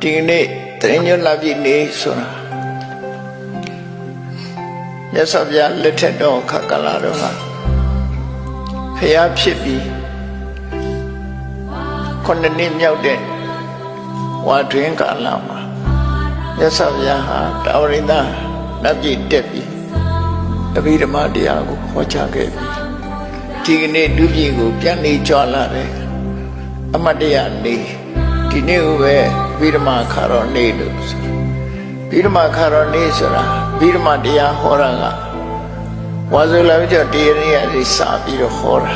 ဒီကနေ့တရင်ညွတ်လာပြီနေဆိုတာမြတ်စွာဘုရားလက်ထက်တော်ခက္ကလာတော်ကဖျားဖြစ်ပြီးခုနှစ်နှစ်မြောက်တဲ့ဝါတွင်ကာလမှာမြတ်စွာဘုရားဟာတာဝရိန္ဒနတ်ပြည်တက်ပြီးအဘိဓမ္မာတရားကိုဟောကြားခဲ့ပြီးဒီကနေ့ဒုပြည်ကိုပြန်နေကြွလာတယ်အမတ်တရားနေဒီနေ့ကိုပဲ ဗိဓမာခါတော်နေလို့ဆိုဗိဓမာခါတော်နေဆိုတာဗိဓမာတရားဟောတာကဝါဇုလာဝိတ္တတရားရည်အစပြီးတော့ဟောတာ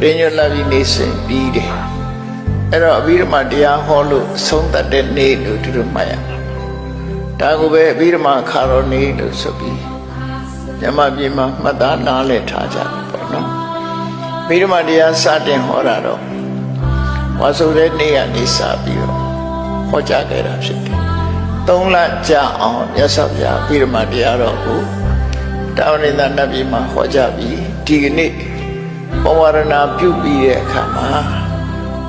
တရင်ညလာပြီးနေစဉ်ပြီးတယ်အဲ့တော့အဘိဓမ္မာတရားဟောလို့အဆုံးသတ်တဲ့နေ့လို့သူတို့မှတ်ရမှာဒါကိုပဲအဘိဓမ္မာခါတော်နေ့လို့ဆိုပြီးညမပြေမှာမှတ်သားနားလည်ထားကြတယ်ပေါ့နော်အဘိဓမ္မာတရားစတင်ဟောတာတော့ဝါဆိုတဲ့နေ့ကနေစပြီးတော့ ဟောကြားခဲ့တာဖြစ်တယ်သုံးလကြာအောင်မြတ်စွာဘုရားအဘိဓမ္မာတရားတော်ကိုတာဝရိန္ဒနတ်ပြည်မှာဟောကြားပြီးဒီကနေ့ဘဝရဏပြုပြီးတဲ့အခါမှာ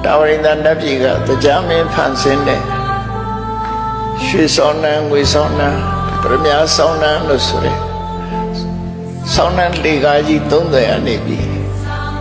တာဝရိန္ဒနတ်ပြည်ကတရားမင်းဖန်ဆင်းတဲ့ရွှေစောင်းနှံငွေစောင်းနှံပရမညာစောင်းနှံလို့ဆိုရယ်စောင်းနှံလေကားကြီး30ရနေပြီခ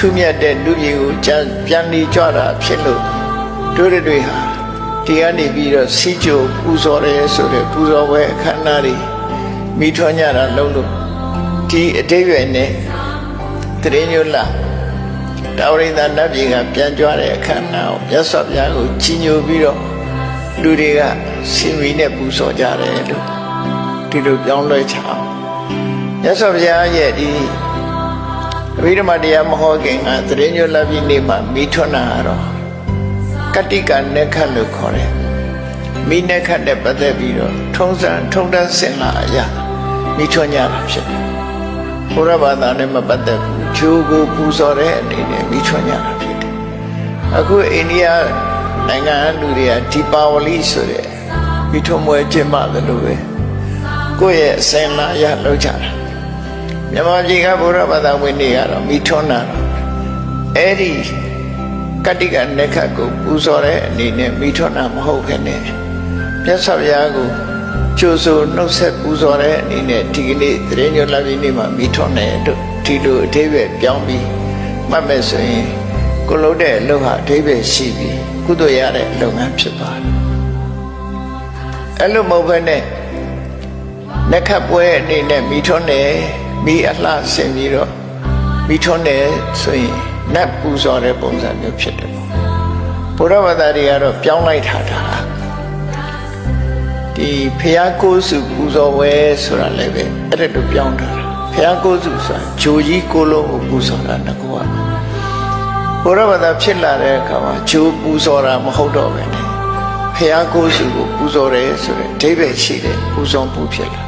ထူးမြတ်တဲ့လူကြီးကိုကြံပြန်လီကြွတာဖြစ်လို့တို့တွေဟာဒီကနေပြီးတော့စီကြိုပူဇော်ရဲဆိုတဲ့ပူဇော်ပွဲအခမ်းအနားတွေမိထွန်းကြတာလုံးလို့ဒီအတိတ်ရွယ်နဲ့တရင်ညွတ်လာတာဝရိန္ဒနတ်ပြည်ကပြန်ကြွတဲ့အခမ်းအနားကိုမြတ်စွာဘုရားကိုကြီးညိုပြီးတော့လူတွေကစင်မီနဲ့ပူဇော်ကြတယ်လို့ဒီလိုပြောင်းလဲချအောင်မြတ်စွာဘုရားရဲ့ဒီ အဘိဓမ္မာတရားမဟောခင်ကတရင်ညွတ်လာပြီးနေမှာမိထွန်းတာကတော့ကတိကနက္ခတ်လို့ခေါ်တယ်မိနက္ခတ်နဲ့ပတ်သက်ပြီးတော့ထုံးစံထုံးတမ်းစင်လာအရာမိထွန်းကြတာဖြစ်တယ်ဘုရားဘာသာနဲ့မပတ်သက်ဘူးဂျိုးကိုပူဇော်တဲ့အနေနဲ့မိထွန်းကြတာဖြစ်တယ်အခုအိန္ဒိယနိုင်ငံလူတွေကဒီပါဝလိဆိုတဲ့မိထွန်းမွဲကျင်းပတယ်လို့ပဲကိုယ့်ရဲ့အစင်လာရလောက်ကြတာ မြန်မာပြည်ကဘုရားဘာသာဝင်တွေကတော့မိထွန်းတာတော့အဲ့ဒီကတိကနက္ခတ်ကိုပူဇော်တဲ့အနေနဲ့မိထွန်းတာမဟုတ်ခင်နဲ့မြတ်စွာဘုရားကိုကျိုးဆိုနှုတ်ဆက်ပူဇော်တဲ့အနေနဲ့ဒီကနေ့တရင်ညလာပြီးနေ့မှာမိထွန်းတယ်တို့ဒီလိုအသေးပဲပြောင်းပြီးမှတ်မဲ့ဆိုရင်ကိုလုံးတဲ့အလုပ်ဟာအသေးပဲရှိပြီးကုသိုလ်ရတဲ့လုပ်ငန်းဖြစ်သွားတယ်အဲ့လိုမဟုတ်ဘဲနဲ့လက်ခတ်ပွဲအနေနဲ့မိထွန်းတယ် မိအလှဆင်ပြီးတော့မိထွန်းတယ်ဆိုရင်နတ်ပူဇော်တဲ့ပုံစံမျိုးဖြစ်တယ်ပေါ့ဘုရားဘာသာတွေကတော့ပြောင်းလိုက်တာဒါဒီဖျားကိုးစုပူဇော်ဝဲဆိုတာလည်းပဲအဲ့ဒါလိုပြောင်းထားတာဖျားကိုးစုဆိုတာဂျိုကြီးကိုလုံးကိုပူဇော်တာငကောကဘုရားဘာသာဖြစ်လာတဲ့အခါမှာဂျိုးပူဇော်တာမဟုတ်တော့ပဲねဖျားကိုးစုကိုပူဇော်တယ်ဆိုတဲ့အဓိပ္ပာယ်ရှိတဲ့ပူဇော်မှုဖြစ်လာ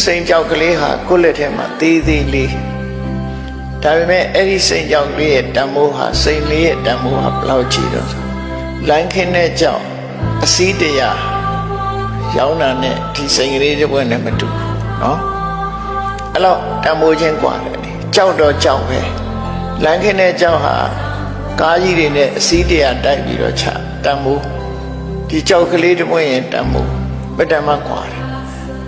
စိန်ကြောက်ကလေးဟာကိုယ့်လက်ထဲမှာသေးသေးလေးဒါပေမဲ့အဲ့ဒီစိန်ကြောက်ကလေးရဲ့တန်ဖိုးဟာစိန်လေးရဲ့တန်ဖိုးဟာဘယ်လောက်ကြီးတော့ဆိုလိုင်းခင်းတဲ့ကြောက်အစည်းတရားရောင်းတာနဲ့ဒီစိန်ကလေးတစ်ပွဲနဲ့မတူဘူးเนาะအဲ့တော့တန်ဖိုးချင်းกว่าတယ်ကြောက်တော့ကြောက်ပဲလမ်းခင်းတဲ့ကြောက်ဟာကားကြီးတွေနဲ့အစည်းတရားတိုက်ပြီးတော့ချတန်ဖိုးဒီကြောက်ကလေးတစ်ပွဲရင်တန်ဖိုးမတန်မှกว่าတယ်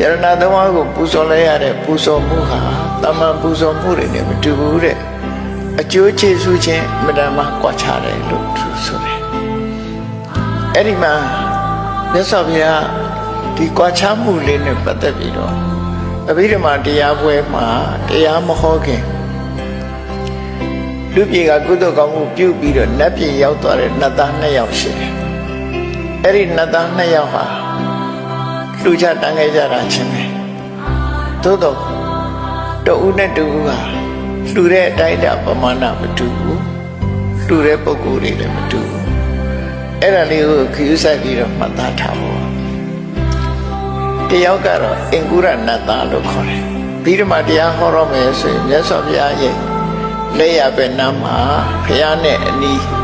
ယရဏသုံးပါးကိုပူဇော်လိုက်ရတဲ့ပူဇော်မှုဟာတမန်ပူဇော်မှုတွေနဲ့မတူဘူးတဲ့အကျိုးကျေးဇူးချင်းအမတန်မှကွာခြားတယ်လို့သူဆိုတယ်အဲ့ဒီမှာမြတ်စွာဘုရားဒီကွာခြားမှုလေးနဲ့ပတ်သက်ပြီးတော့အဘိဓမ္မာတရားပွဲမှာတရားမဟောခင်လူပြေကကုသိုလ်ကောင်းမှုပြုပြီးတော့နတ်ပြည်ရောက်သွားတဲ့နတ်သားနှစ်ယောက်ရှိတယ်။အဲ့ဒီနတ်သားနှစ်ယောက်ဟာ လူချတန်းခဲ့ကြတာချင်းပဲ။သို့တော့တဦးနဲ့တဦးဟာလူတဲ့အတိုင်းအတာပမာဏမတူဘူး။လူတဲ့ပုံကိုယ်တွေလည်းမတူဘူး။အဲ့ဒါလေးကိုခယူဆိုင်ပြီးတော့မှတ်သားထားဖို့။တယောက်ကတော့အင်္ဂုရနတ်သားလို့ခေါ်တယ်။ပြီးတော့မှတရားဟောတော့မယ်ဆိုရင်မြတ်စွာဘုရားရဲ့လက်ရပဲနားမှာဖះနဲ့အနီး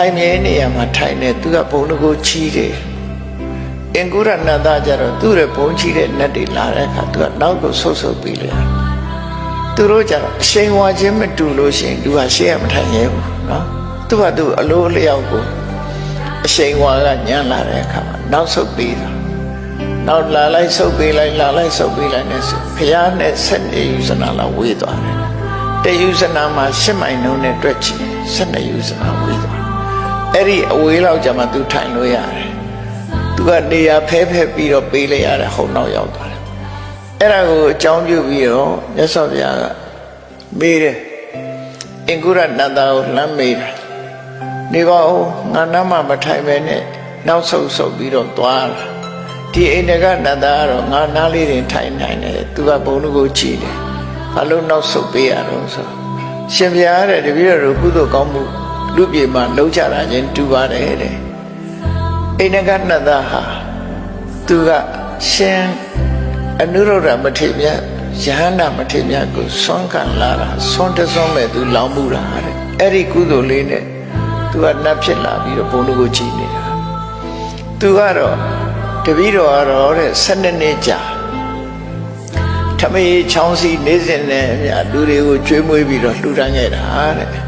ထိုင်မြဲနေရမှာထိုင်နေသူကဘုံတကိုချီးတယ်။အင်္ဂုရနတ်သားကျတော့သူ့ရဲ့ဘုံချီးတဲ့နတ်တွေလာတဲ့အခါသူကနောက်ကိုဆုတ်ဆုတ်ပြီးလေ။သူတို့ကျတော့အရှိန်ဝါခြင်းမတူလို့ရှိရင်သူကရှေ့ရမထိုင်ရဲဘူးနော်။သူကသူအလိုအလျောက်ကိုအရှိန်ဝါကညံ့လာတဲ့အခါမှာနောက်ဆုတ်ပြီးတာ။နောက်လာလိုက်ဆုတ်ပေးလိုက်လာလိုက်ဆုတ်ပေးလိုက်နဲ့ဆိုဖះနဲ့ဆက်နေယူစနာလာဝေးသွားတယ်။တယူစနာမှာရှစ်မိုင်နှုန်းနဲ့တွက်ချီဆက်နေယူစနာဝေးသွား။ အဲ့ဒီအဝေးလောက်ကျမှသူထိုင်လို့ရတယ်။ तू ကနေရာဖဲဖဲပြီးတော့ပေးလိုက်ရတယ်ဟုံနောက်ရောက်သွားတယ်။အဲ့ဒါကိုအကြောင်းပြုပြီးတော့မြတ်စွာဘုရားကမေးတယ်။အင်္ဂုရနန္ဒာကိုလှမ်းမေးတယ်။နေပါဦးငါနားမှာမထိုင်ပဲနဲ့နောက်ဆုတ်ဆုတ်ပြီးတော့သွားလာ။ဒီအိန္ဒကနန္ဒာကတော့ငါနားလေးတင်ထိုင်နိုင်တယ်။ तू ကဘုံလူကိုကြည့်တယ်။ဘာလို့နောက်ဆုတ်ပေးရတော့ဆို။ရှင်ဘုရားတဲ့တပည့်တော်တို့ကုသိုလ်ကောင်းမှု လူပြေမှာလှုပ်ကြတာချင်းတူပါတယ်တဲ့။အိန္ဒကနတ်သားဟာသူကရှင်အနုရုဒ္ဓမထေရယဟန္တာမထေရကိုဆွမ်းခံလာတာဆွမ်းတဆွမ်းမဲ့သူလောင်မှုတာတဲ့အဲ့ဒီကုသိုလ်လေးနဲ့သူကနတ်ဖြစ်လာပြီးတော့ဘုံလူကိုကြည်နေတာသူကတော့တပည့်တော်ကတော့တဲ့12နှစ်ကြာထမေးချောင်းစီနေစဉ်နဲ့အမြလူတွေကိုကျွေးမွေးပြီးတော့လှူဒန်းခဲ့တာတဲ့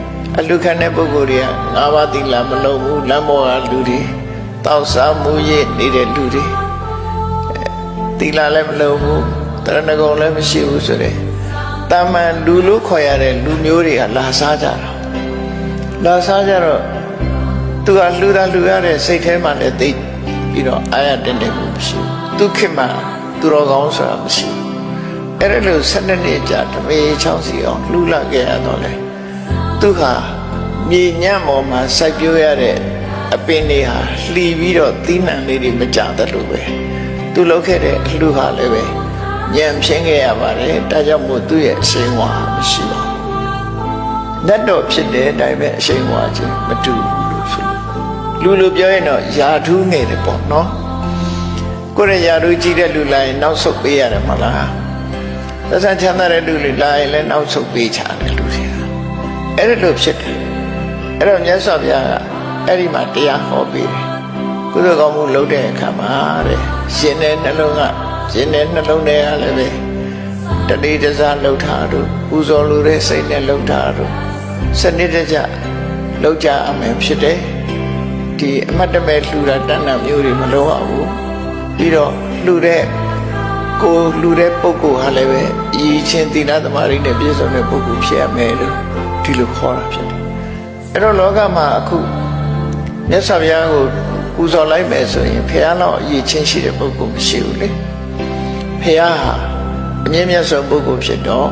အလူခံတဲ့ပုဂ္ဂိုလ်တွေကငါးပါးသီလမလုံးဘူးလမ်းပေါ်ကလူတွေတောက်စားမှုရနေတဲ့လူတွေသီလလည်းမလုံးဘူးတရဏဂုံလည်းမရှိဘူးဆိုတဲ့တာမန်လူလို့ခေါ်ရတဲ့လူမျိုးတွေကလာစားကြတာလာစားကြတော့သူကလှူတာလှူရတဲ့စိတ်ထဲမှာလည်းသိပြီးတော့အာရတင်တယ်မှုမရှိဘူးသူခေတ်မှာသူတော်ကောင်းဆိုတာမရှိဘူးအဲ့ဒါလို့၁၂နှစ်ကြာဓမေချောင်းစီအောင်လှူလာခဲ့ရတော့လေ သူဟာမြေညံ့ပေါ်မှာစိုက်ပျိုးရတဲ့အပင်တွေဟာလှီပြီးတော့သီးနှံလေးတွေမကြတယ်လို့ပဲသူလုပ်ခဲ့တဲ့အလှူဟာလည်းပဲညံဖြင်းခဲ့ရပါတယ်ဒါကြောင့်မို့သူ့ရဲ့အရှိန်ဝါမရှိပါဘူးလက်တော့ဖြစ်တဲ့အတိုင်းပဲအရှိန်ဝါခြင်းမတူဘူးလို့ဆိုလူလူပြောရင်တော့ယာထူးငယ်တယ်ပေါ့နော်ကိုရယာထူးကြည့်တဲ့လူလာရင်နောက်ဆုတ်ပေးရတယ်မလားသက်ဆိုင်ချမ်းသာတဲ့လူတွေလာရင်လည်းနောက်ဆုတ်ပေးချတယ်လူတွေက အဲ့ဒါလို့ဖြစ်တယ်အဲ့တော့မြတ်စွာဘုရားကအဲ့ဒီမှာတရားဟောပေးတယ်ကုသိုလ်ကောင်းမှုလုပ်တဲ့အခါမှာတဲ့ရှင်တဲ့နှလုံးကရှင်တဲ့နှလုံးထဲကလည်းပဲတတိတစားလှုပ်ထားတို့ပူဇော်လိုတဲ့စိတ်နဲ့လှုပ်ထားတို့စနစ်တကျလှုပ်ကြအမယ်ဖြစ်တယ်ဒီအမတ်တမဲ့လှူတာတဏ္ဍမျိုးတွေမလုံးအောင်ဘူးပြီးတော့လှူတဲ့ကိုလှူတဲ့ပုဂ္ဂိုလ်ဟာလည်းပဲဤချင်းသီလသမာဓိနဲ့ပြည့်စုံတဲ့ပုဂ္ဂိုလ်ဖြစ်ရမယ်လို့ ဒီလိုခေါ်တာဖြစ်တယ်အဲ့တော့လောကမှာအခုမြတ်စွာဘုရားကိုပူဇော်လိုက်မယ်ဆိုရင်ဘုရားလောက်အရေးချင်းရှိတဲ့ပုဂ္ဂိုလ်မရှိဘူးလေဘုရားဟာအမြင့်မြတ်ဆုံးပုဂ္ဂိုလ်ဖြစ်တော့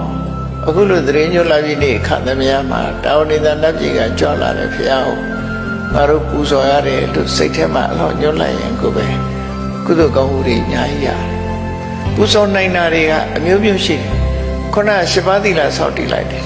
အခုလိုသတရင်ညွှန်လာပြီးနေခန္ဓာများမှာတာဝတိသနတ်ပြည်ကကြွလာတဲ့ဘုရားကိုငါတို့ပူဇော်ရတယ်လို့စိတ်ထဲမှာအလောညွှန်လိုက်ရင်ကိုပဲကုသိုလ်ကောင်းမှုတွေအများကြီးရတယ်ပူဇော်နိုင်တာတွေကအမျိုးမျိုးရှိတယ်ခုနရှစ်ပါးသီလဆောက်တည်လိုက်တယ်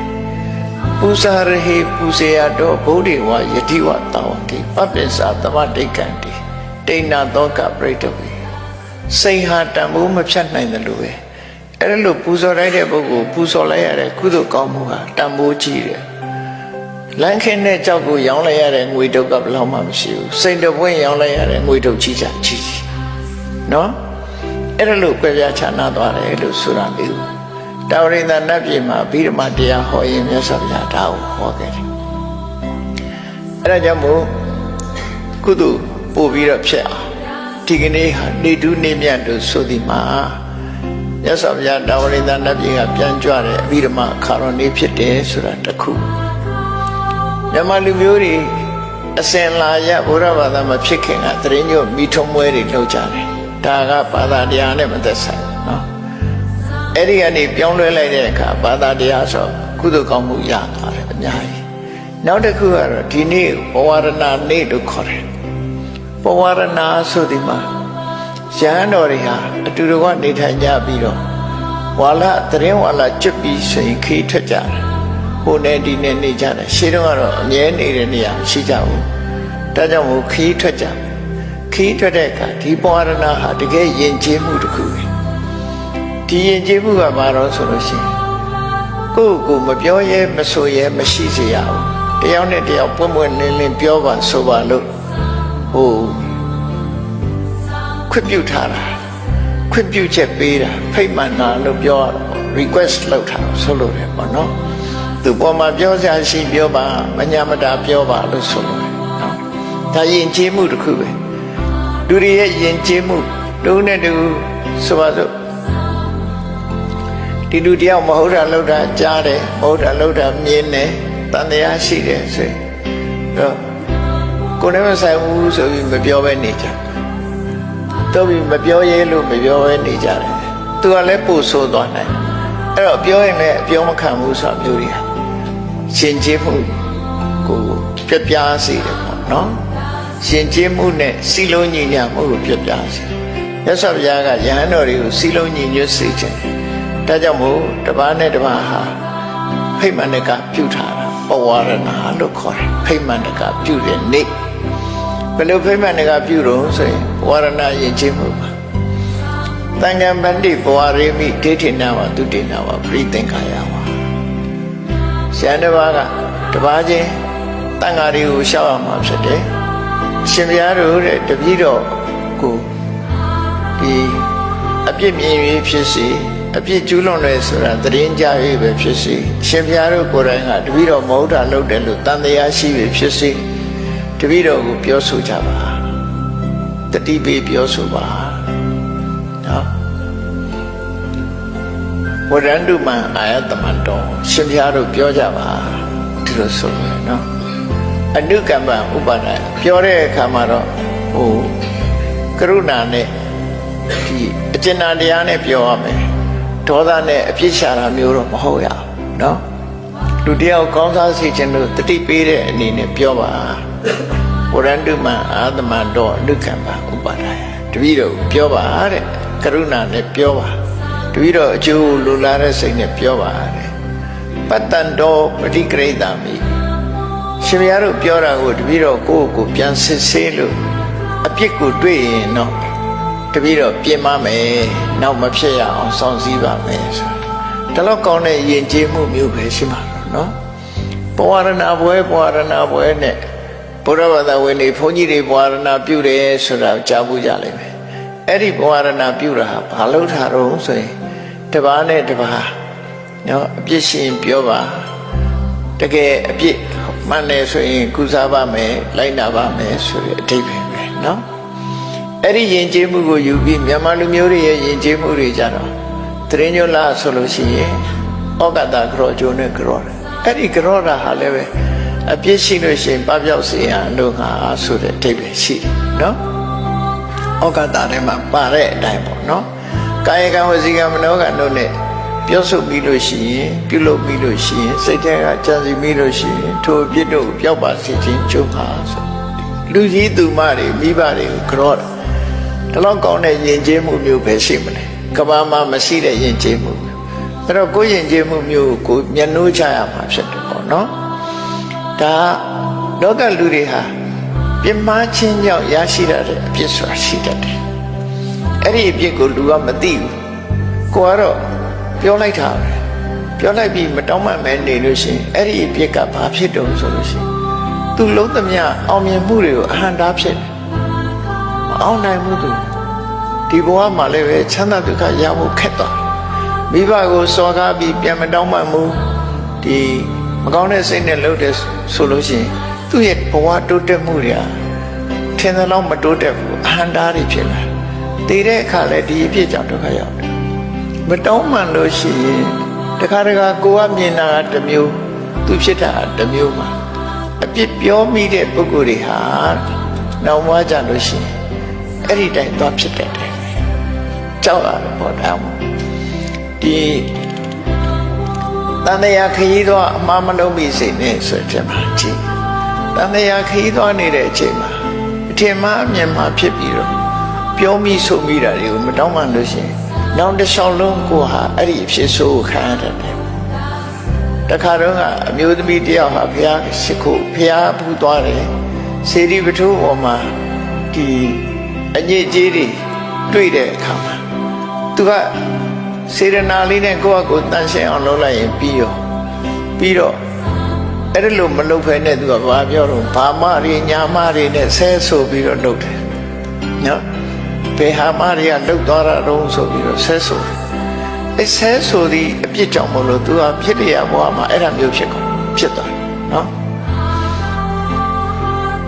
ပူဇာရဟေပူဇေယတောဗုဒ္ဓေဝယတိဝတောဝတိပပိစ္ဆာသမတိကံတိတိဏသောကပရိတဝေစိတ်ဟာတန်ဖိုးမဖြတ်နိုင်တယ်လို့ပဲအဲ့ဒါလို့ပူဇော်လိုက်တဲ့ပုဂ္ဂိုလ်ပူဇော်လိုက်ရတဲ့ကုသိုလ်ကောင်းမှုဟာတန်ဖိုးကြီးတယ်လမ်းခင်းတဲ့ကြောက်ကိုရောင်းလိုက်ရတဲ့ငွေတုတ်ကဘယ်လောက်မှမရှိဘူးစိတ်တပွင့်ရောင်းလိုက်ရတဲ့ငွေတုတ်ကြီးချာကြီးကြီးနော်အဲ့ဒါလို့ကြွယ်ပြချာနာသွားတယ်လို့ဆိုတာမျိုး တာဝရိန္ဒနတ်ပြည်မှာဗိဓမာတရားဟောရင်မြတ်စွာဘုရားဒါကိုဟောခဲ့တယ်။အဲဒါကြောင့်မို့ကုသိုလ်ပို့ပြီးတော့ဖြစ်အောင်ဒီကနေ့ဟာနေတူးနေမြတ်တို့ဆိုဒီမှာမြတ်စွာဘုရားတာဝရိန္ဒနတ်ပြည်ကပြန်ကြွတဲ့အဗိဓမာခါရောနေ့ဖြစ်တယ်ဆိုတာတစ်ခုမြန်မာလူမျိုးတွေအစင်လာရဘုရားဘာသာမဖြစ်ခင်ကသတရင်ညို့မိထုံးမွဲတွေလုပ်ကြတယ်။ဒါကဘာသာတရားနဲ့မသက်ဆိုင်ဘူးနော်။ အဲ့ဒီကနေပြောင်းလဲလိုက်တဲ့အခါဘာသာတရားဆိုကုသိုလ်ကောင်းမှုရသွားတယ်အများကြီးနောက်တစ်ခုကတော့ဒီနေ့ဘဝရဏနေ့လို့ခေါ်တယ်ဘဝရဏဆိုဒီမှာရဟန်းတော်တွေဟာအတူတကွနေထိုင်ကြပြီးတော့ဝါလာတရင်ဝါလာကျွတ်ပြီးဆိုရင်ခေးထွက်ကြတယ်ဟိုနဲ့ဒီနဲ့နေကြတယ်ရှေးတုန်းကတော့အမြဲနေတဲ့နေရာရှိကြဘူးဒါကြောင့်မို့ခေးထွက်ကြခေးထွက်တဲ့အခါဒီဘဝရဏဟာတကယ်ယဉ်ကျေးမှုတစ်ခုပဲ ဒီရင်ကျေးမှုကဘာတော့ဆိုလို့ရှိရင်ကိုယ့်ကိုယ်မပြောရဲမဆိုရဲမရှိစေရဘူးတယောက်နဲ့တယောက်ပွင့်ပွင့်လင်းလင်းပြောပါဆိုပါလို့ဟိုခွင့်ပြုထားတာခွင့်ပြုချက်ပေးတာဖိတ်မှန်တာလို့ပြောရတော့ request လုပ်ထားတာဆိုလို့တယ်ပေါ့နော်သူပေါ်မှာပြောစရာရှိပြောပါမညာမတာပြောပါလို့ဆိုလို့တယ်နော်ဒါရင်ကျေးမှုတစ်ခုပဲလူတွေရဲ့ရင်ကျေးမှုတူနဲ့တူဆိုပါစို့ ဒီလူတယောက်မဟုတ်တာလောက်တာကြားတယ်မဟုတ်တာလောက်တာမြင်တယ်တန်တရားရှိတယ်ဆိုရင်တော့ကိုယ်နဲ့မဆိုင်ဘူးဆိုပြီးမပြောဘဲနေကြတော့ပြီးမပြောရဲလို့မပြောဘဲနေကြတယ်သူကလည်းပို့ဆိုးသွားနိုင်အဲ့တော့ပြောရင်လည်းအပြောမခံဘူးဆိုတာမျိုးတွေဟာရှင်ကျေးမှုကိုပြပြစေတယ်ပေါ့နော်ရှင်ကျေးမှုနဲ့စီလုံးညီညာမှုကိုပြပြစေမြတ်စွာဘုရားကယဟန်တော်တွေကိုစီလုံးညီညွတ်စေခြင်း ဒါကြောင့်မို့တပားနဲ့တပားဟာဖိတ်မှန်တကပြုထားတာပဝရဏလို့ခေါ်တယ်ဖိတ်မှန်တကပြုတဲ့နေ့ဘယ်လိုဖိတ်မှန်တကပြုတော့ဆိုရင်ပဝရဏယဉ်ကျေးမှုပါတန်ခံပန္တိပဝရေမိဒိဋ္ဌိနာဝသူတိနာဝပရိသင်္ခာယဝရှမ်းတပားကတပားချင်းတန်ဃာတွေကိုရှောက်အောင်မှာဖြစ်တယ်ရှင်ဘုရားတို့တဲ့တပည့်တော်ကိုဒီအပြစ်မြင်၍ဖြစ်စီ အပြစ်ကျူးလွန်တယ်ဆိုတာသတရင်ကြ၍ပဲဖြစ်စီရှင်ဘုရားတို့ကိုယ်တိုင်ကတပည့်တော်မဟုတ်တာလုပ်တယ်လို့တန်တရားရှိပြီဖြစ်စီတပည့်တော်ကိုပြောဆိုကြပါတတိပေပြောဆိုပါနော်ဝရန္တုမံအာယတမံတော်ရှင်ဘုရားတို့ပြောကြပါဒီလိုဆိုလို့နော်အနုကမ္မဥပါဒပြောတဲ့အခါမှာတော့ဟိုကရုဏာနဲ့ဒီအကျဉ်းတရားနဲ့ပြောရမယ် ဒေါသနဲ့အပြစ်ရှာတာမျိုးတော့မဟုတ်ရဘူးเนาะ လူတယောက်ကောင်းစားစေခြင်းလို့တတိပေးတဲ့အနေနဲ့ပြောပါဝရန္တုမအာသမန္တောဒုက္ခပါဥပါဒာယတပည့်တော်ပြောပါတဲ့ကရုဏာနဲ့ပြောပါတပည့်တော်အကျိုးလူလာတဲ့စိတ်နဲ့ပြောပါတဲ့ပတ္တန်တောပฏิကရိတာမိရှင်ဘုရားတို့ပြောတာကိုတပည့်တော်ကိုယ့်ကိုယ်ပြန်စစ်ဆေးလို့အပြစ်ကိုတွေ့ရင်တော့ တပည့်တော်ပြင်မမယ်နောက်မဖြစ်ရအောင်စောင့်စည်းပါမယ်ဆိုတော့ဒါတော့ကောင်းတဲ့ယဉ်ကျေးမှုမျိုးပဲရှိမှာတော့နော်ပဝရဏဘွဲပဝရဏဘွဲနဲ့ဘုရားဘာသာဝင်တွေဘုန်းကြီးတွေပဝရဏပြုတယ်ဆိုတာကြားဘူးကြလိမ့်မယ်အဲ့ဒီပဝရဏပြုတာဟာဘာလို့ထားတော့ဆိုရင်တပားနဲ့တပားနော်အပြစ်ရှင်ပြောပါတကယ်အပြစ်မှန်တယ်ဆိုရင်ကုစားပါမယ်လိုက်နာပါမယ်ဆိုတဲ့အဓိပ္ပာယ်ပဲနော် အဲ့ဒီယဉ်ကျေးမှုကိုယူပြီးမြန်မာလူမျိုးတွေရဲ့ယဉ်ကျေးမှုတွေကြတော့တရင်ညိုလာဆိုလို့ရှိရင်ဩကတာကရောဂျိုနဲ့ကရောတယ်အဲ့ဒီကရောတာဟာလည်းပဲအပြစ်ရှိလို့ရှိရင်ပပျောက်စေရန်လို့ငါဆိုတဲ့အဓိပ္ပာယ်ရှိတယ်နော်ဩကတာထဲမှာပါတဲ့အတိုင်းပေါ့နော်ကာယကံဝစီကံမနောကံတို့နဲ့ပြောဆိုပြီးလို့ရှိရင်ပြုလုပ်ပြီးလို့ရှိရင်စိတ်ထဲကကြံစီပြီးလို့ရှိရင်ထိုအပြစ်တို့ကိုပျောက်ပါစေခြင်းကျုံးဟာဆိုလူကြီးသူမတွေမိဘတွေကိုကရောတာ ဒီလောက်ကောင်းတဲ့ယဉ်ကျေးမှုမျိုးပဲရှိမလဲကဘာမှာမရှိတဲ့ယဉ်ကျေးမှုမျိုးအဲ့တော့ကိုယ်ယဉ်ကျေးမှုမျိုးကိုကိုမျက်နှိုးချရမှာဖြစ်တယ်ပေါ့နော်ဒါလောကလူတွေဟာပြင်းမာခြင်းကြောင့်ရရှိရတဲ့အပြစ်ဆိုတာရှိတတ်တယ်အဲ့ဒီအပြစ်ကိုလူကမသိဘူးကိုကတော့ပြောလိုက်တာပဲပြောလိုက်ပြီးမတောင်းမှမဲနေလို့ရှိရင်အဲ့ဒီအပြစ်ကဘာဖြစ်တုံးဆိုလို့ရှိရင်သူလုံးသမျှအောင်မြင်မှုတွေကိုအဟံတားဖြစ်တယ်မ အောင်နိုင်ဘူးသူဒီဘဝမှာလည်းပဲချမ်းသာဒုက္ခရဖို့ခက်သွားတယ်မိဘကိုစော်ကားပြီးပြန်မတောင်းမှမူဒီမကောင်းတဲ့စိတ်နဲ့လှုပ်တဲ့ဆိုလို့ရှိရင်သူ့ရဲ့ဘဝတိုးတက်မှုတွေဟာထင်သလောက်မတိုးတက်ဘူးအဟံတားတွေဖြစ်လာတည်တဲ့အခါလည်းဒီအဖြစ်ကြောင့်ဒုက္ခရောက်တယ်မတောင်းမှန်လို့ရှိရင်တခါတခါကိုကမြင်တာကတစ်မျိုးသူဖြစ်တာကတစ်မျိုးမှာအပြစ်ပြောမိတဲ့ပုဂ္ဂိုလ်တွေဟာနောက်မှကြလို့ရှိရင် အဲ့ဒီတိုင်သွားဖြစ်တတ်တယ်ကြောက်ရတယ်ပေါ့ဒါမှဒီတန်တရားခရီးတော့အမှားမလုံးမိစိတ်နဲ့ဆိုတဲ့မှာကြည့်တန်တရားခရီးသွားနေတဲ့အချိန်မှာအထင်မှားအမြင်မှာဖြစ်ပြီးတော့ပြောမိဆိုမိတာတွေကိုမတောင်းမှလို့ရှိရင်နောက်တစ်လျှောက်လုံးကိုဟာအဲ့ဒီအဖြစ်ဆိုးကိုခံရတတ်တယ်တခါတော့ကအမျိုးသမီးတယောက်ဟာဘုရားရှိခိုးဘုရားဘူးသွားတယ်စေတီပထုပေါ်မှာဒီ အညစ်အကြေးတွေတွေ့တဲ့အခါမှာသူကစေရနာလေးနဲ့ကိုယ့်အကိုတန်ရှင်းအောင်လုပ်လိုက်ရင်ပြီးရောပြီးတော့အဲ့ဒီလိုမလုပ်ဖဲနဲ့သူကဘာပြောတော့ဘာမတွေညာမတွေနဲ့ဆဲဆိုပြီးတော့လုပ်တယ်နော်ဘယ်ဟာမတွေကလုတ်သွားတာတုံးဆိုပြီးတော့ဆဲဆိုတယ်အဲဆဲဆိုသည့်အပြစ်ကြောင့်မလို့သူကဖြစ်ရဘဝမှာအဲ့ဒါမျိုးဖြစ်ကုန်ဖြစ်သွားတယ်နော်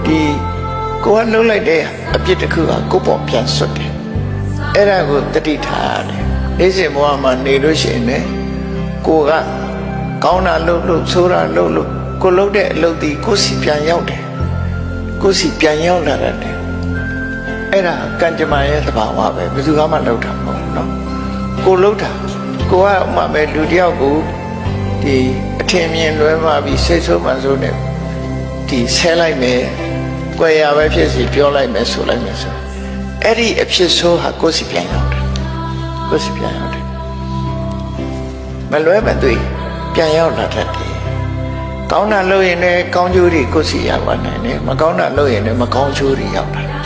ဒီကိုကလှုပ်လိုက်တဲ့ အပြစ်တစ်ခုကကိုယ့်ပေါ်ပြန်ဆွတ်တယ်အဲ့ဒါကိုတတိထားရတယ်နေစဉ်ဘဝမှာနေလို့ရှိရင်လည်းကိုကကောင်းတာလုပ်လို့ဆိုးတာလုပ်လို့ကိုလုပ်တဲ့အလုပ်ဒီကိုစီပြန်ရောက်တယ်ကိုစီပြန်ရောက်လာတယ်အဲ့ဒါကံကြမ္မာရဲ့သဘာဝပဲဘယ်သူမှလုပ်တာမဟုတ်နော်ကိုလုပ်တာကိုကမှပဲလူတယောက်ကိုဒီအထင်မြင်လွဲမှာပြီးစိတ်ဆိုးမှဆိုးနေဒီဆဲလိုက်မယ် ကြွယ်ရပဲဖြစ်စီပြောလိုက်မယ်ဆိုလိုက်မယ်ဆိုအဲ့ဒီအဖြစ်ဆိုးဟာကိုယ်စီပြန်ရောက်တယ်ကိုယ်စီပြန်ရောက်တယ်မလွဲမသွေပြန်ရောက်လာတတ်တယ်ကောင်းတာလုပ်ရင်လည်းကောင်းကျိုးတွေကိုယ်စီရောက်လာနိုင်တယ်မကောင်းတာလုပ်ရင်လည်းမကောင်းကျိုးတွေရောက်လာတယ်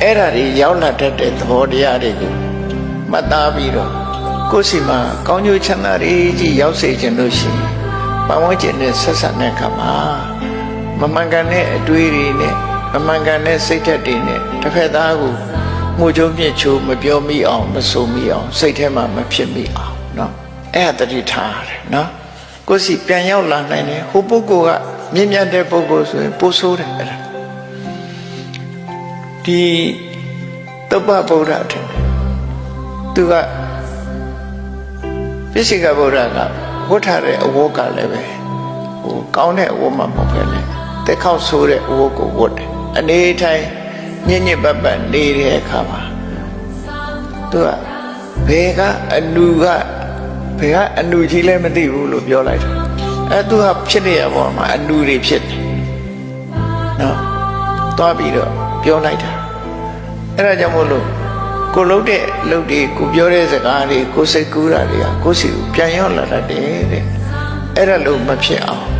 အဲ့ဒါတွေရောက်လာတတ်တဲ့သဘောတရားတွေကိုမှတ်သားပြီးတော့ကိုယ်စီမှာကောင်းကျိုးချမ်းသာတွေကြီးရောက်စေခြင်းလို့ရှိရင်ပတ်ဝန်းကျင်နဲ့ဆက်ဆက်တဲ့အခါမှာ မမှန်ကန်တဲ့အတွေးတွေနဲ့မမှန်ကန်တဲ့စိတ်ဓာတ်တွေနဲ့တစ်ဖက်သားကိုမှုချိုးမြင့်ချိုးမပြောမိအောင်မဆိုမိအောင်စိတ်ထဲမှာမဖြစ်မိအောင်เนาะအဲ့ဒါတတိထားရတယ်เนาะကိုယ်စီပြန်ရောက်လာနိုင်တယ်ဟိုပုဂ္ဂိုလ်ကမြင့်မြတ်တဲ့ပုဂ္ဂိုလ်ဆိုရင်ပိုဆိုးတယ်အဲ့ဒါဒီတုပ္ပဗုဒ္ဓထင်တယ်သူက ပိစိကဗုဒ္ဓကဝတ်ထားတဲ့အဝတ်ကလည်းပဲဟိုကောင်းတဲ့အဝတ်မှမဟုတ်ပဲလေ တက်ခေါက်ဆိုးတဲ့အဝတ်ကိုဝတ်တယ်အနေထိုင်ညစ်ညစ်ပတ်ပတ်နေတဲ့အခါမှာသူကဘယ်ကအနူကဘယ်ကအနူကြီးလဲမသိဘူးလို့ပြောလိုက်တယ်အဲသူဟာဖြစ်နေရပေါ်မှာအလူတွေဖြစ်တယ်နော်သွားပြီးတော့ပြောလိုက်တာအဲ့ဒါကြောင့်မို့လို့ကိုလှုပ်တဲ့လှုပ်တွေကိုပြောတဲ့စကားတွေကိုစိတ်ကူးတာတွေကကိုယ်စီကိုပြန်ရောက်လာတတ်တယ်တဲ့အဲ့ဒါလို့မဖြစ်အောင်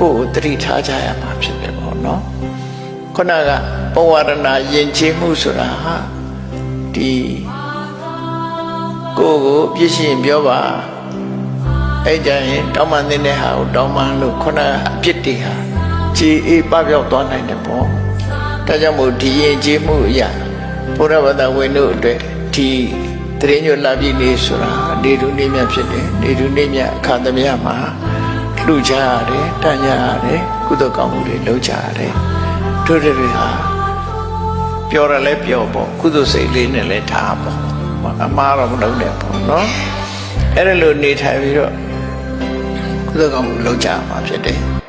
ကိုယ်ကိုတတိထားကြရမှာဖြစ်တယ်ပေါ့နော်ခုနကပဝရဏယဉ်ကျေးမှုဆိုတာဟာဒီကိုယ်ကိုပြည့်စုံပြောပါအဲ့ကြရင်တောင်းပန်တဲ့ဟာကိုတောင်းပန်လို့ခုနကအပြစ်တွေဟာခြေအေးပပြောက်သွားနိုင်တယ်ပေါ့ဒါကြောင့်မို့ဒီယဉ်ကျေးမှုအရာဘုရားဘာသာဝင်တို့အတွက်ဒီတရင်ညွတ်လာပြီနေဆိုတာနေတူနေမြဖြစ်တယ်နေတူနေမြအခါသမယမှာ လှူကြရတယ်တန်ကြရတယ်ကုသကောင်းမှုတွေလုပ်ကြရတယ်တို့တွေဟာပြောရလဲပြောပေါ့ကုသစိတ်လေးနဲ့လဲထားပေါ့အမှားတော့မလုပ်နဲ့ပေါ့နော်အဲ့ဒါလိုနေထိုင်ပြီးတော့ကုသကောင်းမှုလုပ်ကြမှာဖြစ်တယ်